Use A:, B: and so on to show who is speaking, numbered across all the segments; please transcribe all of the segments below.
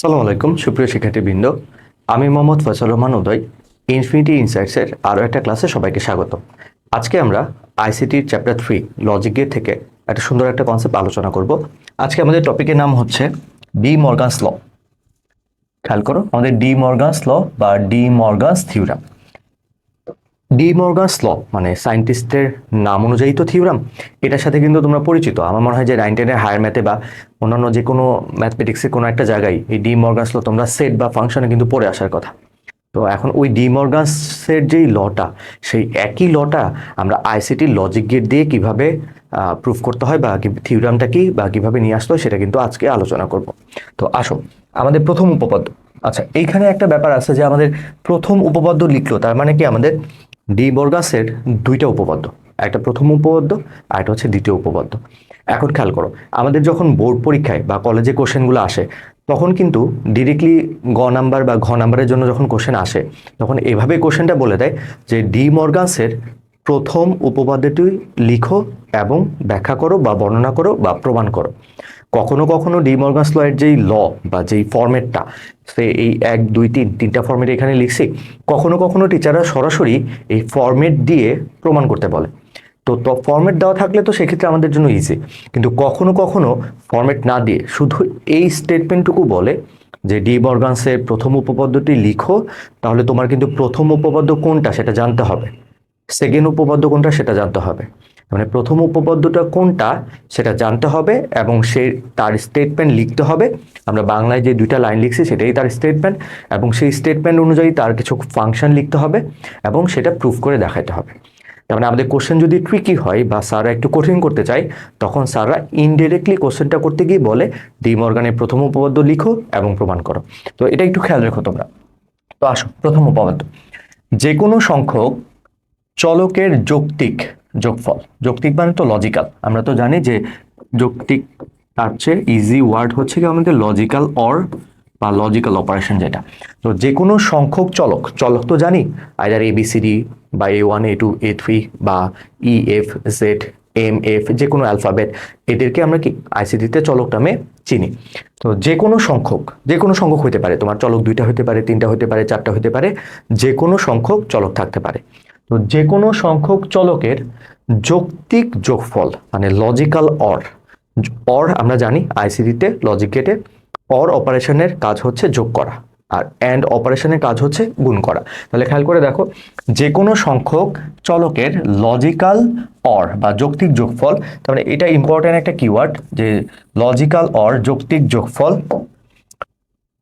A: সালাম আলাইকুম, সুপ্রিয় শিক্ষার্থীবৃন্দ আমি মোহাম্মদ ফয়সাল রহমান উদয় ইনফিনিটি ইনসাইটসের আরও একটা ক্লাসে সবাইকে স্বাগত। আজকে আমরা আইসিটির চ্যাপ্টার থ্রি লজিক গেট থেকে একটা সুন্দর একটা কনসেপ্ট আলোচনা করব। আজকে আমাদের টপিকের নাম হচ্ছে ডি মর্গানস ল খেয়াল করো, আমাদের ডি মর্গানস ল বা De Morgan's theorem De Morgan's law মানে সায়েন্টিস্টের নাম অনুযায়ী তো থিওরাম, এটার সাথে কিন্তু তোমরা পরিচিত। আমার মনে হয় যে নাইন টেনের হায়ার ম্যাথে বা অন্যান্য যে কোনো ম্যাথমেটিক্সের কোনো একটা জায়গায় এই ডি মর্গানস ল তোমরা সেট বা ফাংশনে কিন্তু পড়ে আসার কথা। তো এখন ওই ডি মর্গানসের যেই লটা, সেই একই লটা আমরা আইসিটি লজিক গেট দিয়ে কীভাবে প্রুফ করতে হয় বা থিওরামটা কি বা কীভাবে নিয়ে আসতে হয় সেটা কিন্তু আজকে আলোচনা করব। তো আসো, আমাদের প্রথম উপপাদ্য। আচ্ছা এইখানে একটা ব্যাপার আছে যে আমাদের প্রথম উপপাদ্য লিখলো, তার মানে কি আমাদের ডি বর্গাসের দুইটা উপপাদ্য, একটা প্রথম উপপাদ্য আর একটা হচ্ছে দ্বিতীয় উপপাদ্য। এখন খেয়াল করো, আমাদের যখন বোর্ড পরীক্ষায় বা কলেজে কোশ্চেনগুলো আসে, তখন কিন্তু ডিরেক্টলি গ নাম্বার বা ঘ নাম্বারের জন্য যখন কোশ্চেন আসে, তখন এভাবে কোশ্চেনটা বলে দেয় যে ডি মর্গানসের প্রথম উপপাদ্যটি লিখো এবং ব্যাখ্যা করো বা বর্ণনা করো বা প্রমাণ করো। কখনো কখনো ডি মর্গানস লয়ের যেই ল বা যেই ফর্মেটটা সে এই এক, দুই, তিন, তিনটা ফর্মেট এখানে লিখছি, কখনো কখনো টিচাররা সরাসরি এই ফর্মেট দিয়ে প্রমাণ করতে বলে। তো তো ফর্মেট দেওয়া থাকলে তো সেক্ষেত্রে আমাদের জন্য ইজি কিন্তু কখনো কখনো ফর্মেট না দিয়ে শুধু এই স্টেটমেন্টটুকু বলে যে ডি প্রথম উপপাদ্যটি লিখো, তাহলে তোমার কিন্তু প্রথম উপপাদ্য কোনটা সেটা জানতে হবে সেকেন্ড উপপাদ্য কোনটা সেটা জানতে হবে। মানে প্রথম উপপাদ্যটা কোনটা সেটা জানতে হবে এবং সে তার স্টেটমেন্ট লিখতে হবে। আমরা বাংলায় যে দুইটা লাইন লিখছি সেটাই তার স্টেটমেন্ট এবং সেই স্টেটমেন্ট অনুযায়ী তার কিছু ফাংশন লিখতে হবে এবং সেটা প্রুফ করে দেখাতে হবে। তার মানে আমাদের কোশ্চেন যদি ট্রিকি হয় বা স্যাররা একটু কঠিন করতে চায়, তখন স্যাররা ইনডিরেক্টলি কোশ্চেনটা করতে গিয়ে বলে ডি মর্গানের প্রথম উপপাদ্য লিখো এবং প্রমাণ করো। তো এটা একটু খেয়াল রেখো তোমরা। তো আসো, প্রথম উপপাদ্য। যে কোনো সংখ্যক চলকের যৌক্তিক যোগফল। যৌক্তিক মানে তো লজিক্যাল আমরা তো জানি যে যৌক্তিক তার চেয়ে ইজি ওয়ার্ড হচ্ছে কি আমাদের লজিক্যাল অর বা লজিক্যাল অপারেশন যেটা। তো যে কোনো সংখ্যক চলক চলক তো জানি আইদার এ বিসিডি বা A one A two A three বা E F Z M F যে কোনো অ্যালফাবেট এদেরকে আমরা কি আইসিডিতে চলক নামে চিনি। তো যে কোনো সংখ্যক যে কোনো সংখ্যক হতে পারে, তোমার চলক দুইটা হতে পারে, তিনটা হতে পারে, চারটা হতে পারে যে কোনো সংখ্যক চলক থাকতে পারে। তো যে কোনো সংখ্যক চলকের যৌক্তিক যোগফল মানে লজিক্যাল অর অর আমরা জানি আইসিডিতে লজিক গেটে অর অপারেশনের কাজ হচ্ছে যোগ করা, আর অ্যান্ড অপারেশনের কাজ হচ্ছে গুণ করা। তাহলে খেয়াল করে দেখো যে কোনো সংখ্যক চলকের লজিক্যাল অর বা যৌক্তিক যোগফল, তার মানে এটা ইম্পর্ট্যান্ট একটা কিওয়ার্ড যে লজিক্যাল অর যৌক্তিক যোগফল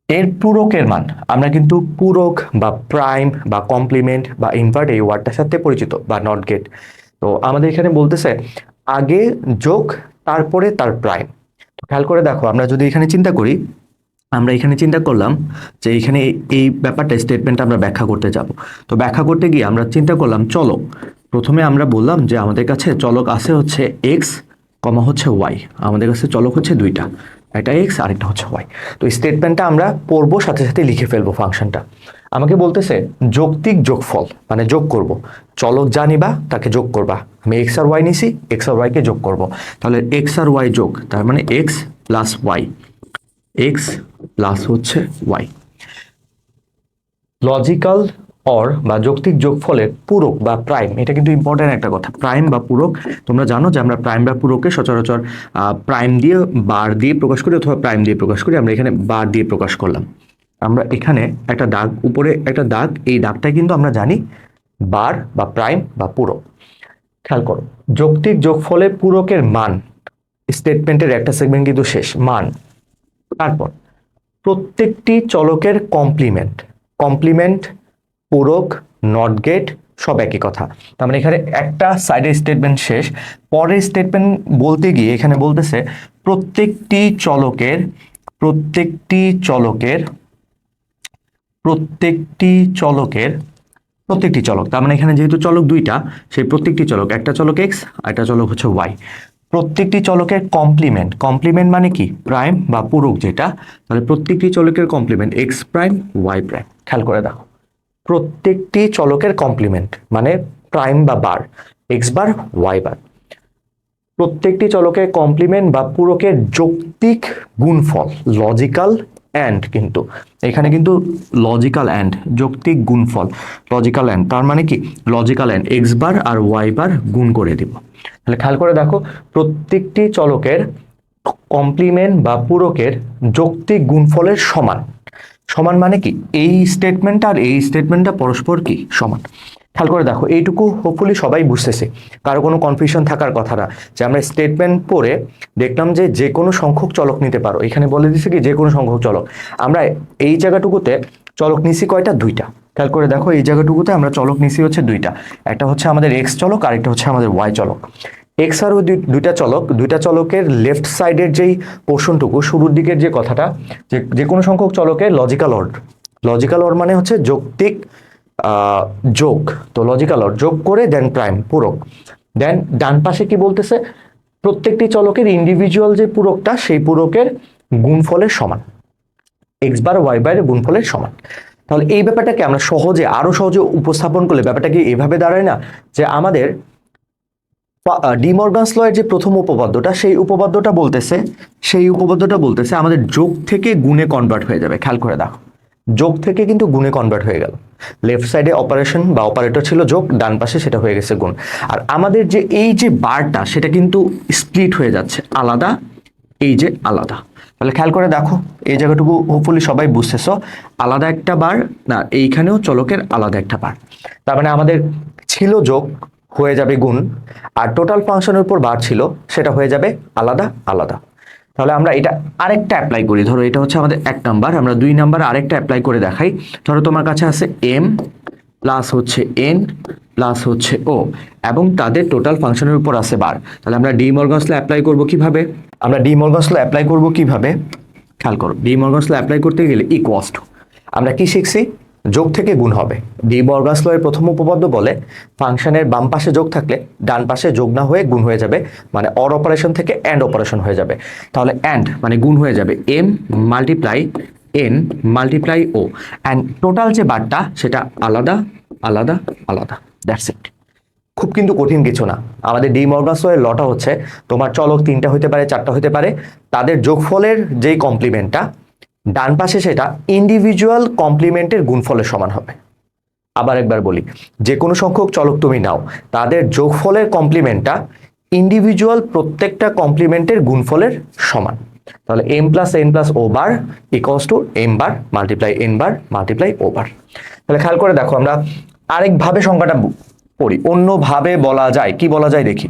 A: এর পূরকের মান। আমরা কিন্তু পূরক বা প্রাইম বা কমপ্লিমেন্ট বা ইনভার্ট এই ওয়ার্ডটার সাথে পরিচিত বা নট গেট তো আমাদের এখানে বলতেছে আগে যোগ, তারপরে তার প্রাইম। তো খেয়াল করে দেখো, আমরা যদি এখানে চিন্তা করি, আমরা এখানে চিন্তা করলাম যে এখানে এই- ব্যাপারটা স্টেটমেন্টটা আমরা ব্যাখ্যা করতে যাব। তো ব্যাখ্যা করতে গিয়ে আমরা চিন্তা করলাম চলক প্রথমে আমরা বললাম যে আমাদের কাছে চলক আছে হচ্ছে এক্স কমা হচ্ছে ওয়াই আমাদের কাছে চলক হচ্ছে দুইটা। একটা এক্স আর একটা হচ্ছে ওয়াই তো স্টেটমেন্টটা আমরা পড়ব, সাথে সাথে লিখে ফেলব ফাংশনটা। আমাকে বলতেছে, যৌক্তিক যোগফল মানে যোগ করব। চলক যা নিবা তাকে যোগ করবা। আমি এক্স আর ওয়াই নিছি এক্স আর ওয়াইকে যোগ করব। তাহলে এক্স আর ওয়াই যোগ, তার মানে x plus y x plus হচ্ছে ওয়াই লজিক্যাল অর বা যৌক্তিক যোগফলের পূরক বা প্রাইম এটা কিন্তু ইম্পর্ট্যান্ট একটা কথা। প্রাইম বা পূরক, তোমরা জানো যে আমরা প্রাইম বা পূরককে সচরাচর প্রাইম দিয়ে বার দিয়ে প্রকাশ করি অথবা প্রাইম দিয়ে প্রকাশ করি, আমরা এখানে বার দিয়ে প্রকাশ করলাম। আমরা এখানে একটা দাগ, উপরে একটা দাগ, এই দাগটা কিন্তু আমরা জানি বার বা প্রাইম বা পূরক। খেয়াল করো, যৌক্তিক যোগফলের পূরকের মান স্টেটমেন্টের একটা সেগমেন্ট কিন্তু শেষ, মান। তারপর, প্রত্যেকটি চলকের কমপ্লিমেন্ট কমপ্লিমেন্ট পূরক নট গেট সব একই কথা। তার মানে এখানে একটা সাইডের স্টেটমেন্ট শেষ। পরের স্টেটমেন্ট বলতে গিয়ে এখানে বলতেছে, প্রত্যেকটি চলকের প্রত্যেকটি চলকের প্রত্যেকটি চলকের, প্রত্যেকটি চলক। তার মানে এখানে যেহেতু চলক দুইটা, সেই প্রত্যেকটি চলক, একটা চলক এক্স আর একটা চলক হচ্ছে ওয়াই প্রত্যেকটি চলকের কমপ্লিমেন্ট কমপ্লিমেন্ট মানে কি? প্রাইম বা পূরক যেটা। তাহলে প্রত্যেকটি চলকের complement x prime y prime খেয়াল করে দেখো। প্রত্যেকটি চলকের কমপ্লিমেন্ট মানে প্রাইম বা বার এক্স বার ওয়াই বার প্রত্যেকটি চলকের কমপ্লিমেন্ট বা পূরকের যৌক্তিক গুণফল লজিক্যাল অ্যান্ড কিন্তু। এখানে কিন্তু লজিক্যাল অ্যান্ড যৌক্তিক গুণফল লজিক্যাল অ্যান্ড তার মানে কি? লজিক্যাল অ্যান্ড এক্স বার আর ওয়াই বার গুণ করে দিব। তাহলে খেয়াল করে দেখো, প্রত্যেকটি চলকের কমপ্লিমেন্ট বা পূরকের যৌক্তিক গুণফলের সমান। সমান মানে কি? এই স্টেটমেন্টটা আর এই স্টেটমেন্টটা পরস্পর কি? সমান। খেয়াল করে দেখো, এইটুকু হোপফুলি সবাই বুঝতেছে। কারও কোনো কনফিউশন থাকার কথা না। যে আমরা স্টেটমেন্ট পড়ে দেখলাম যে যে কোনো সংখ্যক চলক নিতে পারো। এখানে বলে দিচ্ছে কি যে কোনো সংখ্যক চলক। আমরা এই জায়গাটুকুতে চলক নিছি কয়টা? দুইটা। খেয়াল করে দেখো, এই জায়গাটুকুতে আমরা চলক নিছি হচ্ছে দুইটা। একটা হচ্ছে আমাদের এক্স চলক আর একটা হচ্ছে আমাদের ওয়াই চলক। এক্স আর দুই- দুইটা চলক, দুইটা চলকের লেফট সাইডের যেই পোর্শনটুকু শুরুর দিকের যে কথাটা, যে যে কোনো সংখ্যক চলকের লজিক্যাল অর্ড লজিক্যাল অর্ড মানে হচ্ছে যৌক্তিক যোগ। তো লজিক্যাল অর্ড যোগ করে দেন প্রাইম পূরক। দেন ডান পাশে কি বলতেছে? প্রত্যেকটি চলকের ইন্ডিভিজুয়াল যে পূরকটা, সেই পূরকের গুণফলের সমান। এক্স বার ওয়াই বার গুণফলের সমান। তাহলে এই ব্যাপারটাকে আমরা সহজে আরও সহজে উপস্থাপন করলে ব্যাপারটা কি এভাবে দাঁড়ায় না? যে আমাদের ডিমর্গানস লয়ের যে প্রথম উপপাদ্যটা, সেই উপপাদ্যটা বলতেছে, সেই উপপাদ্যটা বলতেছে আমাদের যোগ থেকে গুণে কনভার্ট হয়ে যাবে। খেয়াল করে দেখো। যোগ থেকে কিন্তু গুণে কনভার্ট হয়ে গেল। লেফট সাইডে অপারেশন বা অপারেটর ছিল যোগ, ডান পাশে সেটা হয়ে গেছে গুণ। আর আমাদের যে এই যে বারটা, সেটা কিন্তু স্প্লিট হয়ে যাচ্ছে। আলাদা, এই যে আলাদা। তাহলে খেয়াল করে দেখো, এই জায়গাটুকু হোপফুলি সবাই বুঝতেছ। আলাদা একটা বার, না, এইখানেও চলকের আলাদা একটা বার। তার মানে আমাদের ছিল যোগ হয়ে যাবে গুণ। আর টোটাল ফাংশনের উপর বার ছিল, সেটা হয়ে যাবে আলাদা আলাদা। তাহলে আমরা এটা আরেকটা অ্যাপ্লাই করি। ধরো এটা হচ্ছে আমাদের এক নাম্বার আমরা দুই নাম্বার আরেকটা অ্যাপ্লাই করে দেখাই। ধরো তোমার কাছে আছে এম প্লাস হচ্ছে এন প্লাস হচ্ছে ও এবং তাদের টোটাল ফাংশনের উপর আছে বার তাহলে আমরা ডি মর্গানসলা অ্যাপ্লাই করব কীভাবে? আমরা ডি মর্গানসলা অ্যাপ্লাই করব কীভাবে? খেয়াল করো ডি মর্গানসলা অ্যাপ্লাই করতে গেলে ইকুয়াস টু আমরা কি শিখছি? যোগ থেকে গুণ হবে। ডি বর্গাস লয়ের প্রথম উপপাদ্য বলে, ফাংশনের বাম পাশে যোগ থাকলে ডান পাশে যোগ না হয়ে গুণ হয়ে যাবে মানে অর অপারেশন থেকে অ্যান্ড অপারেশন হয়ে যাবে। তাহলে অ্যান্ড মানে গুণ হয়ে যাবে M multiply N multiply O. And total যে বারটা, সেটা আলাদা আলাদা আলাদা। That's it. খুব কিন্তু কঠিন কিছু না। আমাদের ডি মর্গাসওয়ের লটা হচ্ছে, তোমার চলক তিনটা হতে পারে, চারটা হতে পারে। তাদের যোগফলের যেই কমপ্লিমেন্টটা ডান পাশে সেটা ইন্ডিভিজুয়াল কমপ্লিমেন্টের গুণফলের সমান হবে। আবার একবার বলি, যে কোনো সংখ্যক চলক তুমি নাও, তাদের যোগফলের কমপ্লিমেন্টটা ইন্ডিভিজুয়াল প্রত্যেকটা কমপ্লিমেন্টের গুণফলের সমান। তাহলে M plus N plus O bar equals to M bar multiply N bar multiply O bar তাহলে খেয়াল করে দেখো, আমরা আরেকভাবে সংখ্যাটা পড়ি। অন্যভাবে বলা যায়, কি বলা যায় দেখি?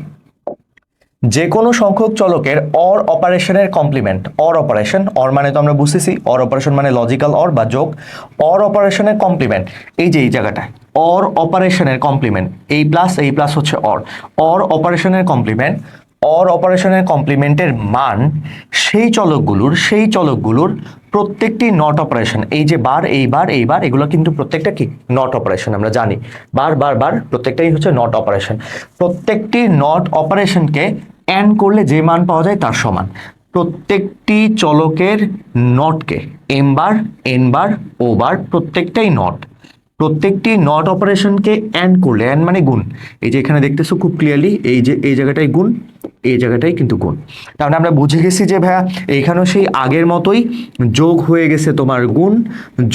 A: যে কোনো সংখ্যক চলকের অর অপারেশনের কমপ্লিমেন্ট অর অপারেশন অর মানে তো আমরা বুঝতেছি অর অপারেশন মানে লজিক্যাল অর বা যোগ অর অপারেশনের কমপ্লিমেন্ট এই যে এই জায়গাটায় অর অপারেশনের কমপ্লিমেন্ট এই প্লাস এই প্লাস হচ্ছে অর অর অপারেশনের কমপ্লিমেন্ট অর অপারেশনের কমপ্লিমেন্টের মান, সেই চলকগুলোর সেই চলকগুলোর প্রত্যেকটি নট অপারেশন এই যে বার, এই বার এই বার, এগুলো কিন্তু প্রত্যেকটা কি? নট অপারেশন আমরা জানি। বার বার বার, প্রত্যেকটাই হচ্ছে নট অপারেশন প্রত্যেকটি নট অপারেশনকে অ্যান করলে যে মান পাওয়া যায় তার সমান। প্রত্যেকটি চলকের নটকে এম বার এন বার ও বার, প্রত্যেকটাই নট প্রত্যেকটি নট অপারেশনকে অ্যান্ড করলে অ্যান্ড মানে গুণ। এই যে এখানে দেখতেছো খুব ক্লিয়ারলি এই যে, এই জায়গাটাই গুণ, এই জায়গাটাই কিন্তু গুণ। তার মানে আমরা বুঝে গেছি যে ভাইয়া, এইখানেও সেই আগের মতোই যোগ হয়ে গেছে তোমার গুণ,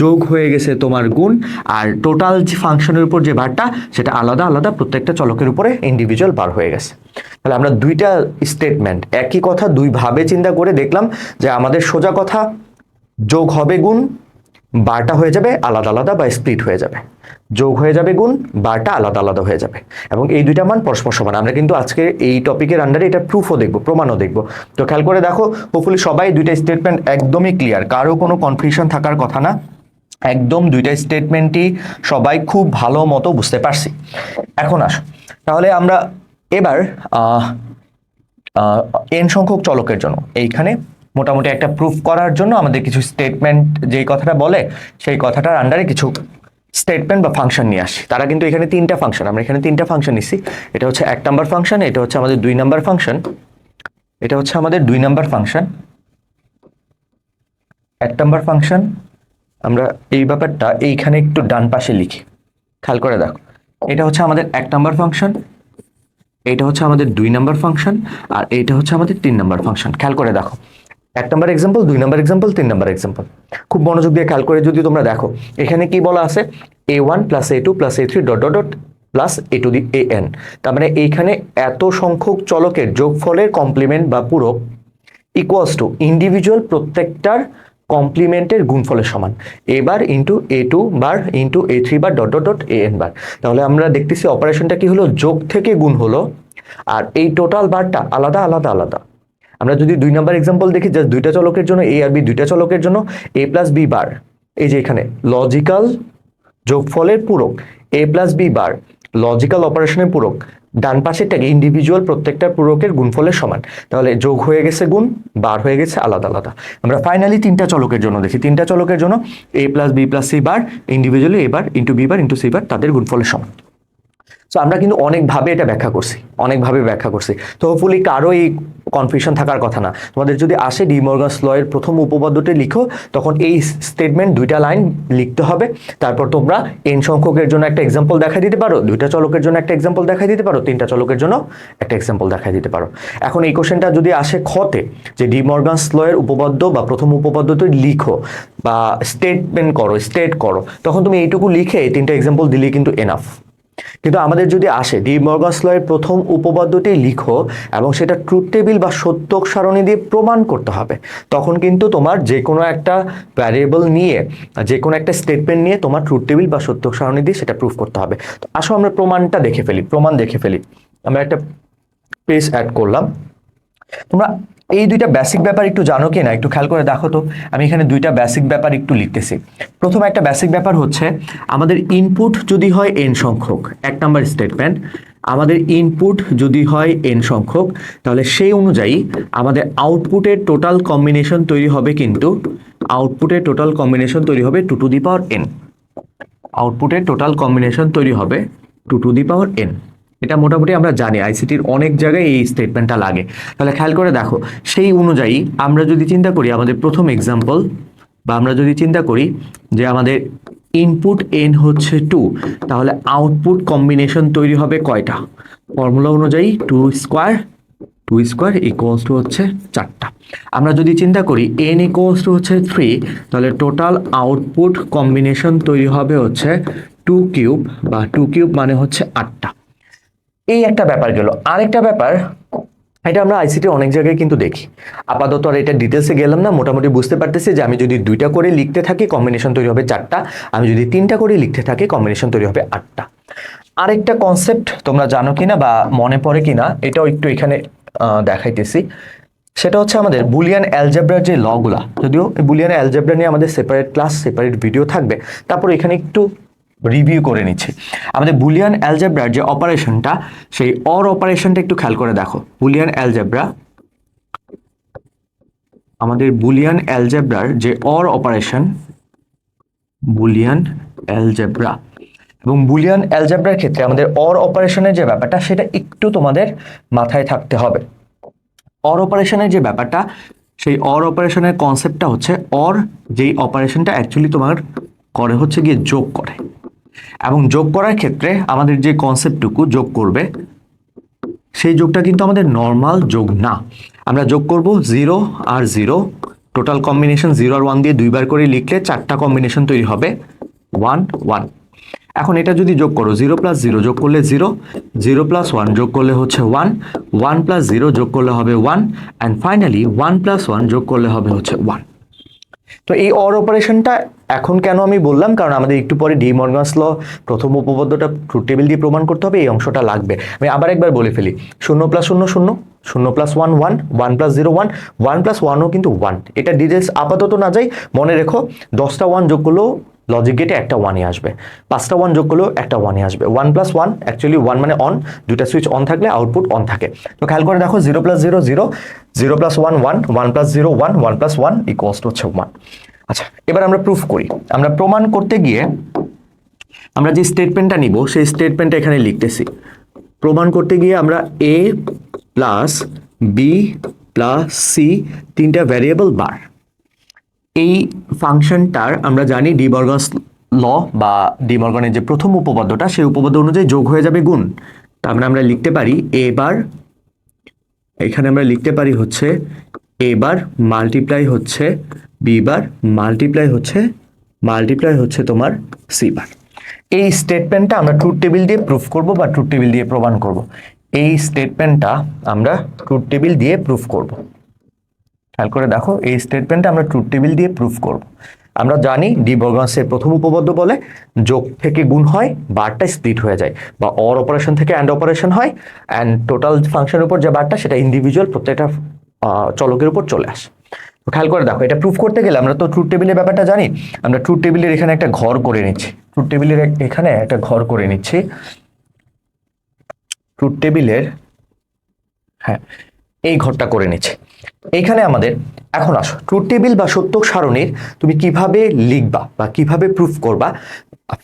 A: যোগ হয়ে গেছে তোমার গুণ, আর টোটাল যে ফাংশনের উপর যে বারটা সেটা আলাদা আলাদা প্রত্যেকটা চলকের উপরে ইন্ডিভিজুয়াল বার হয়ে গেছে। তাহলে আমরা দুইটা স্টেটমেন্ট একই কথা দুইভাবে চিন্তা করে দেখলাম যে আমাদের সোজা কথা, যোগ হবে গুণ বারটা হয়ে যাবে, আলাদা আলাদা বা স্প্লিট হয়ে যাবে। যোগ হয়ে যাবে গুণ, বারটা আলাদা আলাদা হয়ে যাবে। এবং এই দুইটা মান পরস্পর সমান। আমরা কিন্তু আজকে এই টপিকের আন্ডারে এটা প্রুফও দেখব, প্রমাণও দেখব। তো খেয়াল করে দেখো হোপফুলি সবাই দুইটা স্টেটমেন্ট একদমই ক্লিয়ার কারও কোনো কনফিউশন থাকার কথা না। একদম দুইটা স্টেটমেন্টই সবাই খুব ভালো মতো বুঝতে পারছি। এখন আস। তাহলে আমরা এবার এন সংখ্যক চলকের জন্য, এইখানে মোটামুটি একটা প্রুফ করার জন্য আমাদের কিছু স্টেটমেন্ট যেই কথাটা বলে, সেই কথাটার আন্ডারে কিছু স্টেটমেন্ট বা ফাংশন নিয়ে আসি। তারা কিন্তু এখানে তিনটা ফাংশন আমরা এখানে তিনটা ফাংশন নিচ্ছি এটা হচ্ছে এক নাম্বার ফাংশন এটা হচ্ছে আমাদের দুই নাম্বার ফাংশন এটা হচ্ছে আমাদের দুই নাম্বার ফাংশন এক নাম্বার ফাংশন আমরা এই ব্যাপারটা এইখানে একটু ডান পাশে লিখি। খেয়াল করে দেখো, এটা হচ্ছে আমাদের এক নাম্বার ফাংশন এটা হচ্ছে আমাদের দুই নাম্বার ফাংশন আর এইটা হচ্ছে আমাদের তিন নাম্বার ফাংশন খেয়াল করে দেখো। এক নম্বর এক্সাম্পল দুই নম্বর এক্সাম্পল তিন নম্বর এক্সাম্পল খুব মনোযোগ দিয়ে খেয়াল করে যদি তোমরা দেখো, এখানে কি বলা আছে? A one plus A two plus A three dot dot dot plus A to the A n তার মানে এইখানে এত সংখ্যক চলকের যোগফলের কমপ্লিমেন্ট বা পূরক ইকুয়ালস টু ইন্ডিভিজুয়াল প্রত্যেকটার কমপ্লিমেন্টের গুণফলের সমান। এবার into A two bar into A three bar dot dot dot A n bar তাহলে আমরা দেখতেছি অপারেশনটা কি হলো? যোগ থেকে গুণ হলো। আর এই টোটাল বারটা আলাদা আলাদা আলাদা। আমরা যদি দুই নাম্বার এক্সাম্পল দেখি জাস্ট দুইটা চলকের জন্য এ আর বি দুইটা চলকের জন্য এ প্লাস বি বার এই যে এখানে লজিক্যাল যোগফলের পূরক A plus B bar logical অপারেশনের পূরক, ডান পাশেরটাকে ইন্ডিভিজুয়াল প্রত্যেকটা পূরকের গুণফলের সমান। তাহলে যোগ হয়ে গেছে গুণ বার হয়ে গেছে আলাদা আলাদা। আমরা ফাইনালি তিনটা চলকের জন্য দেখি। তিনটা চলকের জন্য A plus B plus C bar individually A bar into B bar into C bar তাদের গুণফলের সমান। সো আমরা কিন্তু অনেকভাবে এটা ব্যাখ্যা করছি, অনেকভাবে ব্যাখ্যা করছি। তো হোপফুলি কারও এই কনফিউশন থাকার কথা না। তোমাদের যদি আসে ডি মর্গাস লয়ের প্রথম উপপাদ্যটি লিখো, তখন এই স্টেটমেন্ট দুইটা লাইন লিখতে হবে। তারপর তোমরা এন সংখ্যকের জন্য একটা এক্সাম্পল দেখাই দিতে পারো, দুইটা চলকের জন্য একটা এক্সাম্পল দেখাই দিতে পারো, তিনটা চলকের জন্য একটা এক্সাম্পল দেখাই দিতে পারো। এখন এই কোশ্চেনটা যদি আসে খতে যে ডি মর্গানস লয়ের উপপাদ্য বা প্রথম উপপাদ্যটি লিখো বা স্টেটমেন্ট করো স্টেট করো, তখন তুমি এইটুকু লিখে তিনটা এক্সাম্পল দিলেই কিন্তু এনাফ কিন্তু আমাদের যদি আসে, ডি মর্গাস লয়ের প্রথম উপপাদ্যটি লিখো এবং সেটা ট্রুথ টেবিল বা সত্যক সারণী দিয়ে প্রমাণ করতে হবে। তখন কিন্তু তোমার যে কোনো একটা ভ্যারিয়েবল নিয়ে যে কোনো একটা স্টেটমেন্ট নিয়ে তোমার ট্রুথ টেবিল বা সত্যক সারণী দিয়ে সেটা প্রুফ করতে হবে। তো আসো আমরা প্রমাণটা দেখে ফেলি, প্রমাণ দেখে ফেলি। আমরা একটা পেজ অ্যাড করলাম। তোমরা এই দুইটা বেসিক ব্যাপার একটু জানো কি না একটু খেয়াল করে দেখো তো। আমি এখানে দুইটা বেসিক ব্যাপার একটু লিখতেছি। প্রথম একটা বেসিক ব্যাপার হচ্ছে, আমাদের ইনপুট যদি হয় এন সংখ্যক, এক নাম্বার স্টেটমেন্ট আমাদের ইনপুট যদি হয় এন সংখ্যক, তাহলে সেই অনুযায়ী আমাদের আউটপুটের টোটাল কম্বিনেশন তৈরি হবে কিন্তু আউটপুটের টোটাল কম্বিনেশন তৈরি হবে two to the power n আউটপুটের টোটাল কম্বিনেশন তৈরি হবে two to the power n এটা মোটামুটি আমরা জানি আইসিটির অনেক জায়গায় এই স্টেটমেন্টটা লাগে। তাহলে খেয়াল করে দেখো, সেই অনুযায়ী আমরা যদি চিন্তা করি, আমাদের প্রথম এক্সাম্পল বা আমরা যদি চিন্তা করি যে আমাদের ইনপুট এন হচ্ছে টু তাহলে আউটপুট কম্বিনেশন তৈরি হবে কয়টা? ফর্মুলা অনুযায়ী two square two square equals two হচ্ছে চারটা। আমরা যদি চিন্তা করি এন ইকুয়ালস টু হচ্ছে থ্রি তাহলে টোটাল আউটপুট কম্বিনেশন তৈরি হবে হচ্ছে টু কিউব বা টু কিউব মানে হচ্ছে আটটা। এই একটা ব্যাপার গেল। আরেকটা ব্যাপার, এটা আমরা আইসিটি অনেক জায়গায় কিন্তু দেখি। আপাতত আর এটা ডিটেলসে গেলাম না, মোটামুটি বুঝতে পারতেছি যে আমি যদি দুইটা করে লিখতে থাকি কম্বিনেশন তৈরি হবে চারটা। আমি যদি তিনটা করে লিখতে থাকি কম্বিনেশন তৈরি হবে আটটা। আরেকটা কনসেপ্ট তোমরা জানো কিনা বা মনে পড়ে কিনা, এটাও একটু এখানে দেখাইতেছি। সেটা হচ্ছে আমাদের বুলিয়ান অ্যালজেব্রার যে লগুলা যদিও বুলিয়ান অ্যালজেব্রা নিয়ে আমাদের সেপারেট ক্লাস সেপারেট ভিডিও থাকবে। তারপর এখানে একটু রিভিউ করে নিচ্ছি। আমাদের বুলিয়ান অ্যালজেব্রার যে অপারেশনটা সেই অর অপারেশনটা একটু খেয়াল করে দেখো। বুলিয়ান অ্যালজেব্রা আমাদের বুলিয়ান অ্যালজেব্রার যে অর অপারেশন বুলিয়ান অ্যালজেব্রা এবং বুলিয়ান অ্যালজেব্রার ক্ষেত্রে আমাদের অর অপারেশনের যে ব্যাপারটা, সেটা একটু তোমাদের মাথায় থাকতে হবে। অর অপারেশনের যে ব্যাপারটা, সেই অর অপারেশনের কনসেপ্টটা হচ্ছে অর যেই অপারেশনটা অ্যাকচুয়ালি তোমার করে হচ্ছে গিয়ে যোগ করে। এবং যোগ করার ক্ষেত্রে আমাদের যে কনসেপ্টটুকু যোগ করবে, সেই যোগটা কিন্তু আমাদের নর্মাল যোগ না। আমরা যোগ করব জিরো আর জিরো টোটাল কম্বিনেশন জিরো আর ওয়ান দিয়ে দুইবার করে লিখলে চারটা কম্বিনেশন তৈরি হবে ওয়ান ওয়ান এখন এটা যদি যোগ করো জিরো প্লাস জিরো যোগ করলে জিরো জিরো প্লাস ওয়ান যোগ করলে হচ্ছে ওয়ান ওয়ান প্লাস জিরো যোগ করলে হবে one and finally one plus one যোগ করলে হবে হচ্ছে ওয়ান তো এই অর অপারেশনটা এখন কেন আমি বললাম? কারণ আমাদের একটু পরে ডি মর্গানস ল প্রথম উপপাদ্যটা ট্রুথ টেবিল দিয়ে প্রমাণ করতে হবে, এই অংশটা লাগবে। আমি আবার একবার বলে ফেলি, শূন্য প্লাস শূন্য শূন্য শূন্য plus one one one plus zero one one plus ওয়ানও কিন্তু ওয়ান এটা ডিটেলস আপাতত না যাই, মনে রেখো, দশটা ওয়ান যোগ করলেও লজিক গেটে একটা ওয়ানই আসবে। পাঁচটা ওয়ান যোগ করলেও একটা ওয়ানই আসবে। One plus one actually one মানে অন দুইটা সুইচ অন থাকলে আউটপুট অন থাকে। তো খেয়াল করে দেখো zero plus zero zero zero plus one one one plus zero one one plus one equals two হচ্ছে ওয়ান আচ্ছা এবার আমরা প্রুফ করি। আমরা প্রমাণ করতে গিয়ে আমরা যে স্টেটমেন্টটা নিব, সেই স্টেটমেন্টটা এখানে লিখতেছি। প্রমাণ করতে গিয়ে আমরা A plus B plus C তিনটা ভ্যারিয়েবল বার এই ফাংশনটার আমরা জানি ডিমর্গানস ল বা ডিমর্গানের যে প্রথম উপপাদ্যটা, সেই উপপাদ্য অনুযায়ী যোগ হয়ে যাবে গুণ। তার মানে আমরা লিখতে পারি এ বার এখানে আমরা লিখতে পারি হচ্ছে এ বার মাল্টিপ্লাই হচ্ছে বি বার মাল্টিপ্লাই হচ্ছে মাল্টিপ্লাই হচ্ছে তোমার সি বার এই স্টেটমেন্টটা আমরা ট্রুথ টেবিল দিয়ে প্রুফ করব বা ট্রুথ টেবিল দিয়ে প্রমাণ করব? এই স্টেটমেন্টটা আমরা ট্রুথ টেবিল দিয়ে প্রুফ করব। খেয়াল করে দেখো, এই স্টেটমেন্টটা আমরা ট্রুথ টেবিল দিয়ে প্রুফ করব। আমরা জানি ডি বর্গান্সের প্রথম উপপাদ্য বলে যোগ থেকে গুণ হয় বারটা স্প্লিট হয়ে যায়। বা অর অপারেশন থেকে অ্যান্ড অপারেশন হয় অ্যান্ড টোটাল ফাংশনের উপর যে বারটা সেটা ইন্ডিভিজুয়াল প্রত্যেকটা চলকের উপর চলে আসে। খেয়াল করে দেখো, এটা প্রুফ করতে গেলে আমরা তো ট্রুথ টেবিলের ব্যাপারটা জানি, আমরা ট্রুথ টেবিলের এখানে একটা ঘর করে নিচ্ছি। ট্রুথ টেবিলের এখানে একটা ঘর করে নিচ্ছি। ট্রুথ টেবিলের হ্যাঁ এই ঘরটা করে নিচ্ছে। এইখানে আমাদের এখন আসো ট্রুথ টেবিল বা সত্য সারণীর তুমি কীভাবে লিখবা বা কীভাবে প্রুফ করবা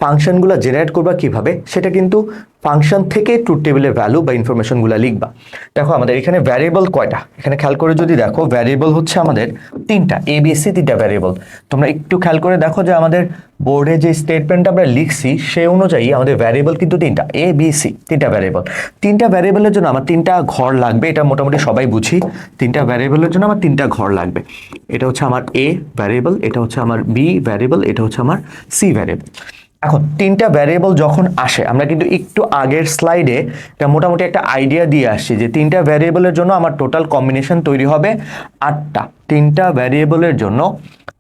A: ফাংশনগুলো জেনারেট করবা কীভাবে, সেটা কিন্তু ফাংশন থেকে ট্রুথ টেবিলের ভ্যালু বা ইনফরমেশনগুলো লিখবা। দেখো আমাদের এখানে ভ্যারিয়েবল কয়টা? এখানে খেয়াল করে যদি দেখো ভ্যারিয়েবল হচ্ছে আমাদের তিনটা এ বি সি তিনটা ভ্যারিয়েবল তোমরা একটু খেয়াল করে দেখো যে আমাদের বোর্ডে যে স্টেটমেন্টটা আমরা লিখছি সেই অনুযায়ী আমাদের ভ্যারিয়েবল কিন্তু তিনটা এ বি সি তিনটা ভ্যারিয়েবল তিনটা ভ্যারিয়েবলের জন্য আমার তিনটা ঘর লাগবে, এটা মোটামুটি সবাই বুঝি। তিনটা ভ্যারিয়েবলের জন্য আমার তিনটা ঘর লাগবে। এটা হচ্ছে আমার এ ভ্যারিয়েবল এটা হচ্ছে আমার বি ভ্যারিয়েবল এটা হচ্ছে আমার সি ভ্যারিয়েবল এখন, তিনটা ভ্যারিয়েবল যখন আসে, আমরা কিন্তু একটু আগের স্লাইডে একটা মোটামুটি একটা আইডিয়া দিয়ে আসছি যে তিনটা ভ্যারিয়েবলের জন্য আমার টোটাল কম্বিনেশন তৈরি হবে আটটা। তিনটা ভ্যারিয়েবলের জন্য,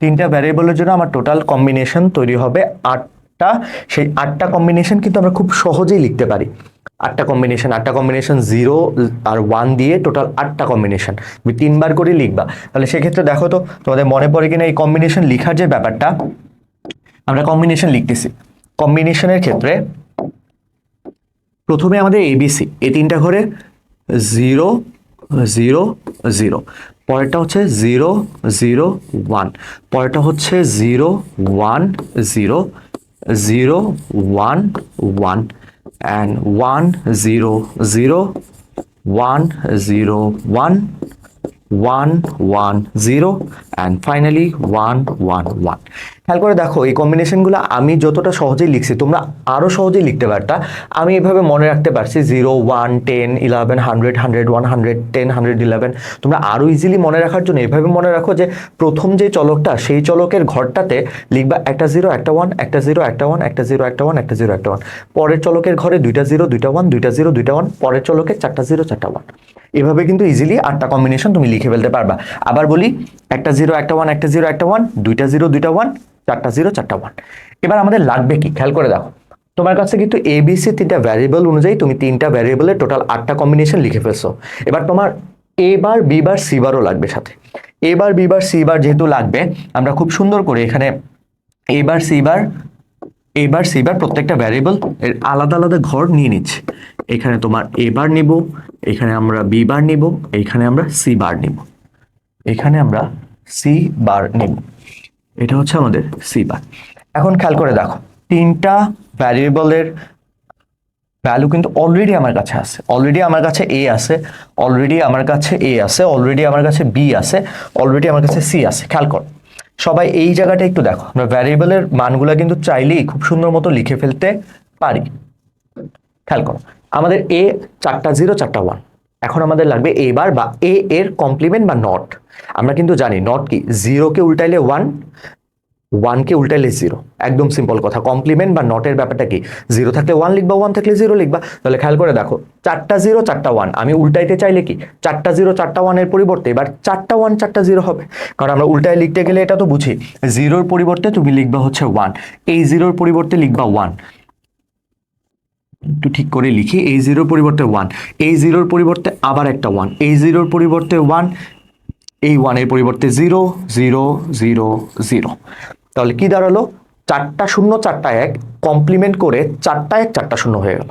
A: তিনটা ভ্যারিয়েবলের জন্য আমার টোটাল কম্বিনেশন তৈরি হবে আটটা, সেই আটটা কম্বিনেশন কিন্তু আমরা খুব সহজেই লিখতে পারি। আটটা কম্বিনেশন আটটা কম্বিনেশন জিরো আর ওয়ান দিয়ে টোটাল আটটা কম্বিনেশন তুমি তিনবার করে লিখবা। তাহলে সেক্ষেত্রে দেখো তো, তোমাদের মনে পড়ে কিনা এই কম্বিনেশন লিখার যে ব্যাপারটা? আমরা কম্বিনেশন লিখতেছি। কম্বিনেশনের ক্ষেত্রে প্রথমে আমাদের এবিসি এই তিনটা ঘরে জিরো জিরো জিরো পরেরটা হচ্ছে জিরো জিরো ওয়ান পরেরটা হচ্ছে zero one zero zero one one and one zero zero one zero one one one zero and finally one one one. খেয়াল করে দেখো, এই কম্বিনেশনগুলো আমি যতটা সহজেই লিখছি, তোমরা আরও সহজেই লিখতে পারতা। আমি এভাবে মনে রাখতে পারছি zero one ten eleven hundred hundred one hundred ten hundred eleven তোমরা আরও ইজিলি মনে রাখার জন্য এভাবে মনে রাখো যে, প্রথম যে চলকটা, সেই চলকের ঘরটাতে লিখবা একটা জিরো একটা ওয়ান একটা জিরো একটা ওয়ান একটা জিরো একটা ওয়ান একটা জিরো একটা ওয়ান পরের চলকের ঘরে দুইটা জিরো দুইটা ওয়ান দুইটা জিরো দুইটা ওয়ান পরের চলকে চারটা জিরো চারটা ওয়ান এভাবে কিন্তু ইজিলি আটটা কম্বিনেশন তুমি লিখে ফেলতে পারবা। আবার বলি, একটা জিরো একটা ওয়ান একটা জিরো একটা ওয়ান দুইটা জিরো দুইটা ওয়ান চারটা জিরো চারটা ওয়ান এবার আমাদের লাগবে কি? খেয়াল করে দেখো। তোমার কাছে কিন্তু এ এবিসি তিনটা ভ্যারিয়েবল অনুযায়ী তুমি তিনটা ভ্যারিয়েবলের টোটাল আটটা কম্বিনেশন লিখে ফেলছো। এবার তোমার এ বার বি বার সি বারও লাগবে সাথে। এ বার বি বার সি বার যেহেতু লাগবে, আমরা খুব সুন্দর করে এখানে এ বার সি বার এবার সিবার প্রত্যেকটা ভ্যারিয়েবল এর আলাদা আলাদা ঘর নিয়ে নিচ্ছে। এখানে তোমার এ বার নিব, এখানে আমরা বি বার নিব, এখানে আমরা সি বার নিব। এখানে আমরা সি বার নিব। এটা হচ্ছে আমাদের সি বার এখন খেয়াল করে দেখো, তিনটা ভ্যারিয়েবলের ভ্যালু কিন্তু অলরেডি আমার কাছে আছে। অলরেডি আমার কাছে এ আছে অলরেডি আমার কাছে এ আছে অলরেডি আমার কাছে বি আছে অলরেডি আমার কাছে সি আছে। খেয়াল করো, সবাই এই জায়গাটা একটু দেখো। আমরা ভ্যারিয়েবলের মানগুলো কিন্তু চাইলেই খুব সুন্দর মতো লিখে ফেলতে পারি। খেয়াল করো, আমাদের এ চারটা জিরো চারটা ওয়ান এখন আমাদের লাগবে এ বার বা এ এর কমপ্লিমেন্ট বা নট আমরা কিন্তু জানি নট কি? জিরোকে উল্টাইলে ওয়ান ওয়ানকে উল্টাইলে জিরো একদম সিম্পল কথা। কমপ্লিমেন্ট বা নটের ব্যাপারটা কি? জিরো থাকলে ওয়ান লিখবা ওয়ান থাকলে জিরো লিখবা। তাহলে খেয়াল করে দেখো, চারটা জিরো চারটা ওয়ান আমি উল্টাইতে চাইলে কি? চারটা জিরো চারটা ওয়ানের পরিবর্তে এবার চারটা ওয়ান চারটা জিরো হবে। কারণ আমরা উল্টায় লিখতে গেলে এটা তো বুঝি জিরোর পরিবর্তে তুমি লিখবা হচ্ছে ওয়ান এই জিরোর পরিবর্তে লিখবা ওয়ান একটু ঠিক করে লিখি। এই জিরোর পরিবর্তে ওয়ান এই জিরোর পরিবর্তে আবার একটা ওয়ান এই জিরোর পরিবর্তে ওয়ান এই ওয়ানের পরিবর্তে জিরো জিরো জিরো জিরো তাহলে কি দাঁড়াল? চারটা শূন্য, চারটা এক কমপ্লিমেন্ট করে চারটা এক, চারটা শূন্য হয়ে গেল।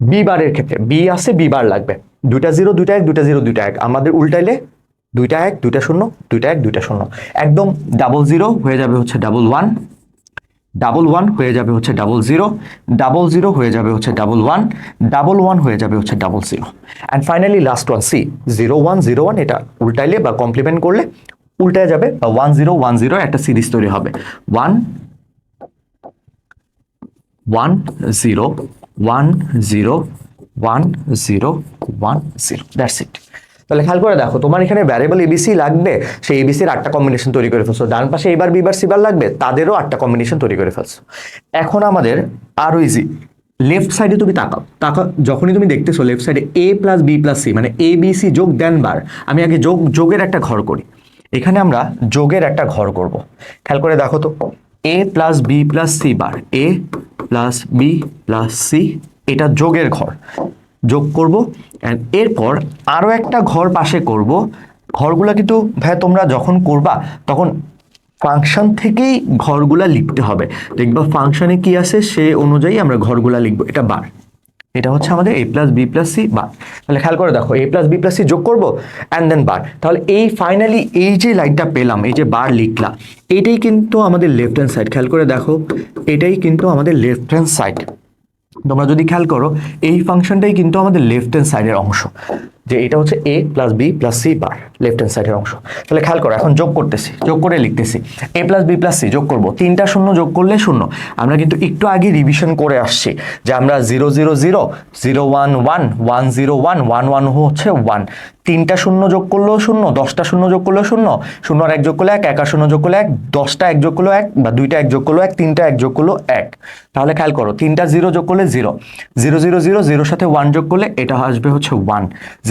A: বি বারের ক্ষেত্রে বি আছে বি বার লাগবে। দুইটা জিরো দুইটা এক, দুইটা জিরো দুইটা এক। আমাদের উল্টাইলে দুইটা এক, দুইটা শূন্য, দুইটা এক, দুইটা শূন্য। একদম ডাবল জিরো হয়ে যাবে হচ্ছে ডাবল ওয়ান ডাবল ওয়ান হয়ে যাবে হচ্ছে ডাবল জিরো ডাবল জিরো হয়ে যাবে হচ্ছে ডাবল ওয়ান ডাবল ওয়ান হয়ে যাবে হচ্ছে double zero. And finally last one C zero one zero one এটা উল্টাইলে বা কমপ্লিমেন্ট করলে উল্টায় যাবে বা ওয়ান জিরো ওয়ান জিরো একটা সিরিজ তৈরি হবে। One one zero one zero one zero one zero that's it তাহলে খেয়াল করে দেখো, তোমার এখানে ভ্যারিয়েবল এবিসি লাগবে, সেই এবিসির আটটা কম্বিনেশন তৈরি করে ফেলছো। ডান পাশে এবার বিবার সিবার লাগবে, তাদেরও আটটা কম্বিনেশন তৈরি করে ফেলছো। এখন আমাদের আরও ইজি লেফট সাইডে তুমি তাকাও। তাকা, যখনই তুমি দেখতেছো লেফট সাইডে A plus B plus C মানে এ বি সি যোগ দেন বার, আমি আগে যোগ, যোগের একটা ঘর করি। এখানে আমরা যোগের একটা ঘর করব। খেয়াল করে দেখো তো A plus B plus C bar A plus B plus C এটা যোগের ঘর। যোগ করব অ্যান্ড এরপর আরও একটা ঘর পাশে করব। ঘরগুলো কিন্তু, ভাই, তোমরা যখন করবা, তখন ফাংশন থেকেই ঘরগুলা লিখতে হবে। দেখবা ফাংশনে কি আছে, সে অনুযায়ী আমরা ঘরগুলা লিখব। এটা বার এটা হচ্ছে আমাদের A plus B plus C bar তাহলে খেয়াল করে দেখো A plus B plus C যোগ করব অ্যান্ড দেন বার তাহলে এই ফাইনালি এই যে লাইনটা পেলাম, এই যে বার লিখলাম, এটাই কিন্তু আমাদের লেফট হ্যান্ড সাইড খেয়াল করে দেখো, এটাই কিন্তু আমাদের লেফট হ্যান্ড সাইড তোমরা যদি খেয়াল করো এই ফাংশনটাই কিন্তু আমাদের লেফট হ্যান্ড সাইডের অংশ। যে এটা হচ্ছে A plus B plus C bar left hand সাইডের অংশ। তাহলে খেয়াল করো, এখন যোগ করতেছি, যোগ করে লিখতেছি। A plus B plus C যোগ করব। তিনটা শূন্য যোগ করলে শূন্য। আমরা কিন্তু একটু আগে রিভিশন করে আসছি যে আমরা zero zero zero zero one one one zero one one one হচ্ছে ওয়ান তিনটা শূন্য যোগ করলেও শূন্য, দশটা শূন্য যোগ করলেও শূন্য। শূন্য আর এক যোগ করলে এক এক শূন্য যোগ করলে এক, দশটা এক যোগ করল এক, বা দুইটা এক যোগ করল এক, তিনটা এক যোগ করল এক। তাহলে খেয়াল করো, তিনটা জিরো যোগ করলে জিরো জিরো জিরো জিরো জিরোর সাথে ওয়ান যোগ করলে এটা আসবে হচ্ছে ওয়ান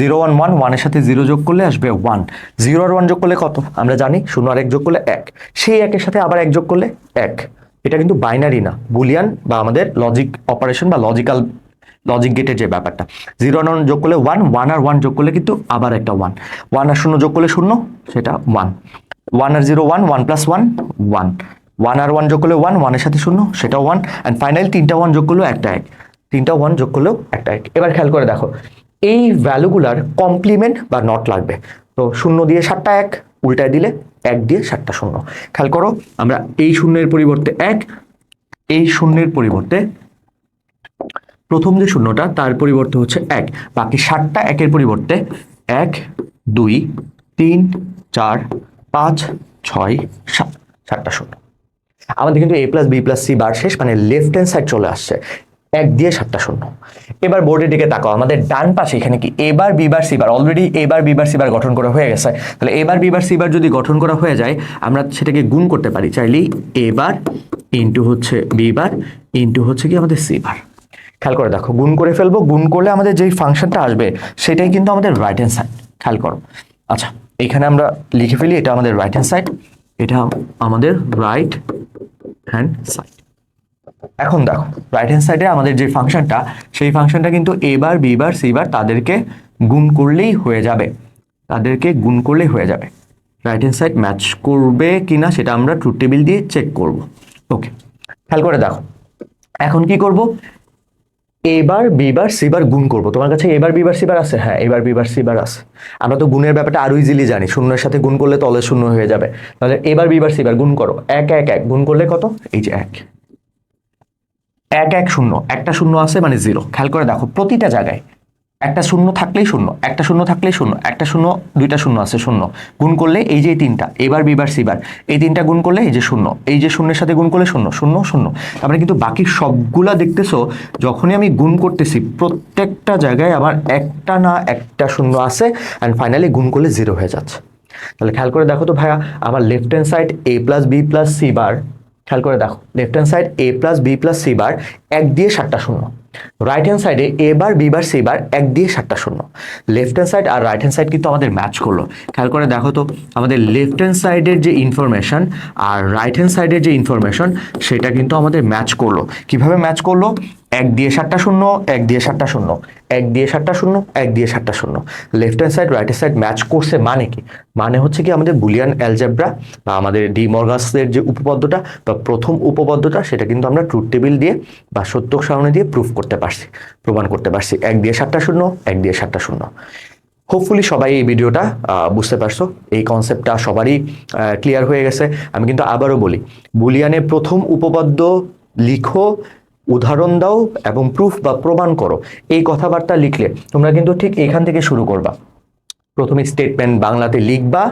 A: জিরো ওয়ান ওয়ান, ওয়ানের সাথে জিরো যোগ করলে আসবে ওয়ান। জিরো আর ওয়ান যোগ করলে কত? আমরা জানি শূন্য আর এক যোগ করলে এক। সেই একের সাথে আবার এক যোগ করলে এক। এটা কিন্তু বাইনারি না। বুলিয়ান বা আমাদের লজিক অপারেশন বা লজিক্যাল লজিক গেটের যে ব্যাপারটা। জিরো ওয়ান যোগ করলে ওয়ান ওয়ান আর ওয়ান যোগ করলে কিন্তু আবার একটা ওয়ান। ওয়ান আর শূন্য যোগ করলে শূন্য, সেটা ওয়ান। ওয়ান আর zero one one plus one one. One আর ওয়ান যোগ করলে ওয়ান, ওয়ানের সাথে শূন্য সেটা ওয়ান। অ্যান্ড ফাইনালি তিনটা ওয়ান যোগ করলেও একটা এক। তিনটা ওয়ান যোগ করলেও একটা এক। এবার খেয়াল করে দেখো। এই ভ্যালুগুলার কমপ্লিমেন্ট বা নট লাগবে। তো শূন্য দিয়ে সাতটা এক, উল্টায় দিলে এক দিয়ে সাতটা শূন্য। খেয়াল করো, আমরা এই শূন্যের পরিবর্তে এক, এই শূন্যের পরিবর্তে প্রথম যে শূন্যটা, তার পরিবর্তে হচ্ছে এক। বাকি সাতটা একের পরিবর্তে এক, দুই, তিন, চার, পাঁচ, ছয়, সাত, সাতটা শূন্য। আমাদের কিন্তু A plus B plus C bar শেষ মানে লেফট হ্যান্ড সাইড চলে আসছে। এক দিয়ে সাতটা শূন্য। এবার বোর্ডের দিকে তাকাও, আমাদের ডান পাশে এখানে কি A bar B bar C bar already A bar B bar C bar গঠন করা হয়ে গেছে। তাহলে এবার বিবার সিবার যদি গঠন করা হয়ে যায়, আমরা সেটাকে গুণ করতে পারি। চাইলেই এবার ইন্টু হচ্ছে বিবার ইন্টু হচ্ছে কি আমাদের সিবার খেয়াল করে দেখো, গুণ করে ফেলব, গুণ করলে আমাদের যেই ফাংশনটা আসবে, সেটাই কিন্তু আমাদের রাইট হ্যান্ড সাইড খেয়াল করো। আচ্ছা এখানে আমরা লিখে ফেলি, এটা আমাদের রাইট হ্যান্ড সাইড এটা আমাদের রাইট হ্যান্ড সাইড এখন দেখো রাইট হ্যান্ড সাইডে আমাদের যে ফাংশনটা সেই ফাংশনটা কিন্তু এবার বিবার সিবার তাদেরকে গুণ করলেই হয়ে যাবে। তাদেরকে গুণ করলেই হয়ে যাবে। রাইট হ্যান্ড সাইড ম্যাচ করবে কিনা সেটা আমরা ট্রুথ টেবিল দিয়ে চেক করব। ওকে খেয়াল করে দেখো। এখন কি করব? এবার বিবার সিবার গুণ করব। তোমার কাছে এবার বিবার সিবার আছে? হ্যাঁ এবার বিবার সিবার আছে। আমরা তো গুণের ব্যাপারটা আরও ইজিলি জানি। শূন্যের সাথে গুণ করলে তলে শূন্য হয়ে যাবে। তাহলে এবার বিবার সিবার গুণ করো। এক এক এক। গুণ করলে কত? এই যে এক। এক এক শূন্য, একটা শূন্য আছে মানে জিরো খেয়াল করে দেখো, প্রতিটা জায়গায় একটা শূন্য থাকলেই শূন্য, একটা শূন্য থাকলেই শূন্য, একটা শূন্য, দুইটা শূন্য আছে শূন্য। গুণ করলে এই যে তিনটা এবার বিবার সিবার এই তিনটা গুণ করলে এই যে শূন্য, এই যে শূন্যের সাথে গুণ করলে শূন্য শূন্য শূন্য। তারপরে কিন্তু বাকি সবগুলা দেখতেছো, যখনই আমি গুণ করতেছি, প্রত্যেকটা জায়গায় আমার একটা না একটা শূন্য আছে অ্যান্ড ফাইনালি গুণ করলে জিরো হয়ে যাচ্ছে। তাহলে খেয়াল করে দেখো তো ভাইয়া, আমার left hand side A plus B plus C bar খেয়াল করে দেখো left hand side A plus B plus C bar এক দিয়ে সাতটা শূন্য। রাইট হ্যান্ড সাইডে এ বার বি বার সি বার এক দিয়ে সাতটা শূন্য। লেফট হ্যান্ড সাইড আর রাইট হ্যান্ড সাইড কিন্তু আমাদের ম্যাচ করল। খেয়াল করে দেখো তো, আমাদের লেফট হ্যান্ড সাইডের যে ইনফরমেশন আর রাইট হ্যান্ড সাইডের যে ইনফরমেশন সেটা কিন্তু আমাদের ম্যাচ করল। কীভাবে ম্যাচ করল? এক দিয়ে সাতটা শূন্য, এক দিয়ে সাতটা শূন্য, এক দিয়ে সাতটা শূন্য, এক দিয়ে সাতটা শূন্য। Left hand side right hand side match করছে মানে কি? মানে হচ্ছে কি আমাদের বুলিয়ান অ্যালজেব্রা বা আমাদের ডি মর্গাসের যে উপপাদ্যটা বা প্রথম উপপাদ্যটা, সেটা কিন্তু আমরা ট্রুথ টেবিল দিয়ে বা সত্য সারণী দিয়ে প্রুফ করতে পারছি, প্রমাণ করতে পারছি। এক দিয়ে সাতটা শূন্য, এক দিয়ে সাতটা শূন্য। হোপফুলি সবাই এই ভিডিওটা বুঝতে পারছ। এই কনসেপ্টটা সবারই ক্লিয়ার হয়ে গেছে। আমি কিন্তু আবারও বলি, বুলিয়ানের প্রথম উপপাদ্য লিখো উদাহরণ দাও এবং প্রুফ বা প্রমাণ করো। এই কথাবার্তা লিখলে তোমরা কিন্তু ঠিক এখান থেকে শুরু করবা। প্রথমে স্টেটমেন্ট বাংলাতে লিখবা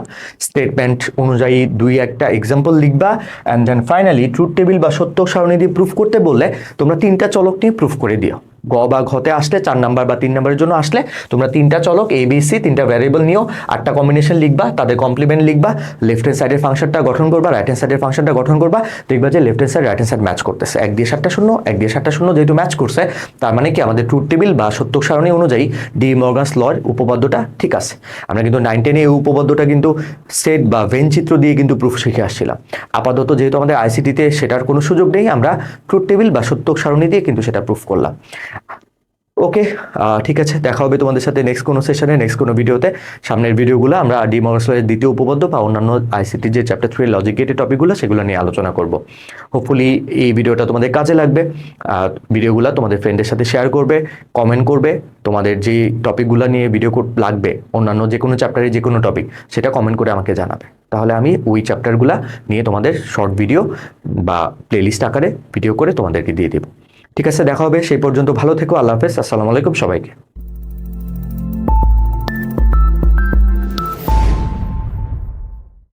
A: স্টেটমেন্ট অনুযায়ী দুই একটা এক্সাম্পল লিখবা and then finally truth table বা সত্য সারণী দিয়ে প্রুফ করতে বললে তোমরা তিনটা চলক নিয়ে প্রুফ করে দিও। গ বা ঘতে আসলে, চার নাম্বার বা তিন নাম্বারের জন্য আসলে, তোমরা তিনটা চলক এ বি সি তিনটা ভ্যারিয়েবল নিও, আটটা কম্বিনেশন লিখবা, তাদের কমপ্লিমেন্ট লিখবা লেফট হ্যান্ড সাইডের ফাংশনটা গঠন করবা রাইট হ্যান্ড সাইডের ফাংশনটা গঠন করবা, দেখবা যে left hand side right hand side match করতেছে। এক দিয়ে সাতটা শূন্য, এক দিয়ে সাতটা শূন্য যেহেতু ম্যাচ করছে, তার মানে কি আমাদের ট্রুথ টেবিল বা সত্য সারণী অনুযায়ী ডি মর্গানস লর উপপাদ্যটা ঠিক আছে। আমরা কিন্তু নাইন টেনে এই উপপাদ্যটা কিন্তু সেট বা ভেন চিত্র দিয়ে কিন্তু প্রুফ শিখে আসছিলাম। আপাতত যেহেতু আমাদের আইসিটিতে সেটার কোনো সুযোগ নেই, আমরা ট্রুথ টেবিল বা সত্য সারণী দিয়ে কিন্তু সেটা প্রুফ করলাম। ওকে ঠিক আছে, দেখা হবে তোমাদের সাথে নেক্সট কোনো সেশনে নেক্সট কোনো ভিডিওতে সামনের ভিডিওগুলো আমরা ডি মর্গানসলের দ্বিতীয় উপপাদ্য বা অন্যান্য আইসিটি যে চ্যাপ্টার থ্রি লজিক গেটের টপিকগুলো সেগুলো নিয়ে আলোচনা করব। হোপফুলি এই ভিডিওটা তোমাদের কাজে লাগবে। ভিডিওগুলো তোমাদের ফ্রেন্ডের সাথে শেয়ার করবে কমেন্ট করবে। তোমাদের যে টপিকগুলো নিয়ে ভিডিও লাগবে, অন্যান্য যে কোনো চ্যাপ্টারে যে কোনো টপিক সেটা কমেন্ট করে আমাকে জানাবে। তাহলে আমি ওই চ্যাপ্টারগুলো নিয়ে তোমাদের শর্ট ভিডিও বা প্লেলিস্ট আকারে ভিডিও করে তোমাদেরকে দিয়ে দেবো। ঠিক আছে দেখা হবে সেই পর্যন্ত ভালো থেকো আল্লাহ হাফেজ আসসালামু আলাইকুম সবাইকে।